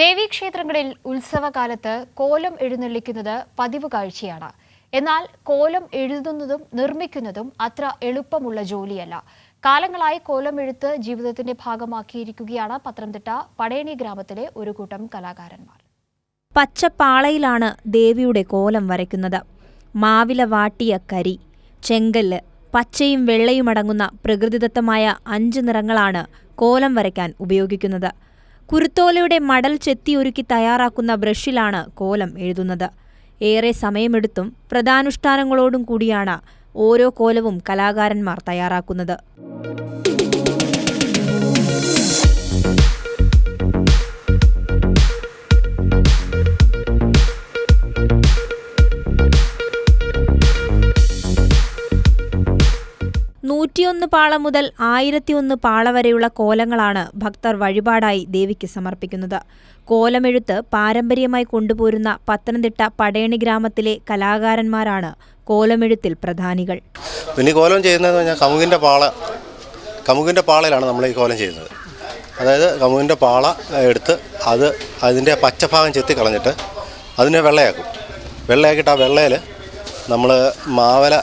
ദേവീക്ഷേത്രങ്ങളിൽ ഉത്സവകാലത്ത് കോലം എഴുന്നള്ളിക്കുന്നത് പതിവ് കാഴ്ചയാണ്. എന്നാൽ കോലം എഴുതുന്നതും നിർമ്മിക്കുന്നതും അത്ര എളുപ്പമുള്ള ജോലിയല്ല. കാലങ്ങളായി കോലം എഴുത്ത് ജീവിതത്തിന്റെ ഭാഗമാക്കിയിരിക്കുകയാണ് പത്തനംതിട്ട പടയണി ഗ്രാമത്തിലെ ഒരു കൂട്ടം കലാകാരന്മാർ. പച്ചപ്പാളയിലാണ് ദേവിയുടെ കോലം വരയ്ക്കുന്നത്. മാവില വാട്ടിയ കരി ചെങ്കല്ല് പച്ചയും വെള്ളയും അടങ്ങുന്ന പ്രകൃതിദത്തമായ അഞ്ച് നിറങ്ങളാണ് കോലം വരയ്ക്കാൻ ഉപയോഗിക്കുന്നത്. കുരുത്തോലയുടെ മടൽ ചെത്തിയൊരുക്കി തയ്യാറാക്കുന്ന ബ്രഷിലാണ് കോലം എഴുതുന്നത്. ഏറെ സമയമെടുത്തും പ്രധാനുഷ്ഠാനങ്ങളോടും കൂടിയാണ് ഓരോ കോലവും കലാകാരന്മാർ തയ്യാറാക്കുന്നത്. നൂറ്റിയൊന്ന് പാള മുതൽ ആയിരത്തിയൊന്ന് പാള വരെയുള്ള കോലങ്ങളാണ് ഭക്തർ വഴിപാടായി ദേവിക്ക് സമർപ്പിക്കുന്നത്. കോലമെഴുത്ത് പാരമ്പര്യമായി കൊണ്ടുപോരുന്ന പത്തനംതിട്ട പടയണി ഗ്രാമത്തിലെ കലാകാരന്മാരാണ് കോലമെഴുത്തിൽ പ്രധാനികൾ. പിന്നെ കോലം ചെയ്യുന്നത് കമുകിന്റെ പാള കമുകിന്റെ പാളയിലാണ് നമ്മൾ ഈ കോലം ചെയ്യുന്നത്. അതായത് കമുകിന്റെ പാള എടുത്ത് അത് അതിന്റെ പച്ചഭാഗം ചെത്തി കളഞ്ഞിട്ട് അതിനെ വെള്ളയാക്കും. വെള്ളയാക്കിയിട്ട് ആ വെള്ളയിൽ നമ്മൾ മാവല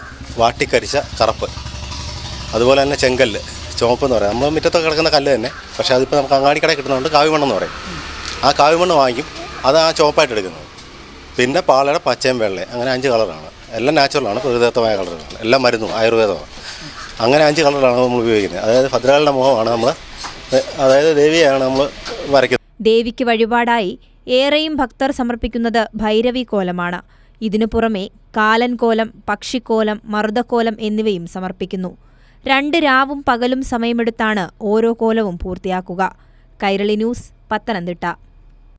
വാട്ടിക്കരിച്ച കറുപ്പ്. അതുപോലെ തന്നെ ചെങ്കല്ല് ചുവപ്പെന്ന് പറയും. നമ്മൾ മുറ്റത്തൊക്കെ കിടക്കുന്ന കല്ല് തന്നെ. പക്ഷേ അതിപ്പോൾ നമുക്ക് അങ്ങാടി അങ്ങാടിക്കടയിൽ കിട്ടുന്നതുകൊണ്ട് കാവിമണ്ണെന്ന് പറയും. ആ കാവിമണ്ണ് വാങ്ങിക്കും. അത് ആ ചുവപ്പായിട്ട് എടുക്കുന്നത് പിന്നെ പാളയുടെ പച്ചയും വെള്ളയും. അങ്ങനെ അഞ്ച് കളറാണ്. എല്ലാം നാച്ചുറലാണ് പ്രകൃതിദത്തമായ കളറുകളാണ്. എല്ലാം മരുന്നും ആയുർവേദമാണ്. അങ്ങനെ അഞ്ച് കളറാണ് നമ്മൾ ഉപയോഗിക്കുന്നത്. അതായത് ഭദ്രകാളിന്റെ മുഖമാണ് നമ്മൾ അതായത് ദേവിയാണ് നമ്മൾ വരയ്ക്കുന്നത്. ദേവിക്ക് വഴിപാടായി ഏറെയും ഭക്തർ സമർപ്പിക്കുന്നത് ഭൈരവി കോലമാണ്. ഇതിനു പുറമെ കാലൻ കോലം പക്ഷിക്കോലം മർദ്ദക്കോലം എന്നിവയും സമർപ്പിക്കുന്നു. രണ്ട് രാവും പകലും സമയമെടുത്താണ് ഓരോ കോലവും പൂർത്തിയാക്കുക. കൈരളി ന്യൂസ് പത്തനംതിട്ട.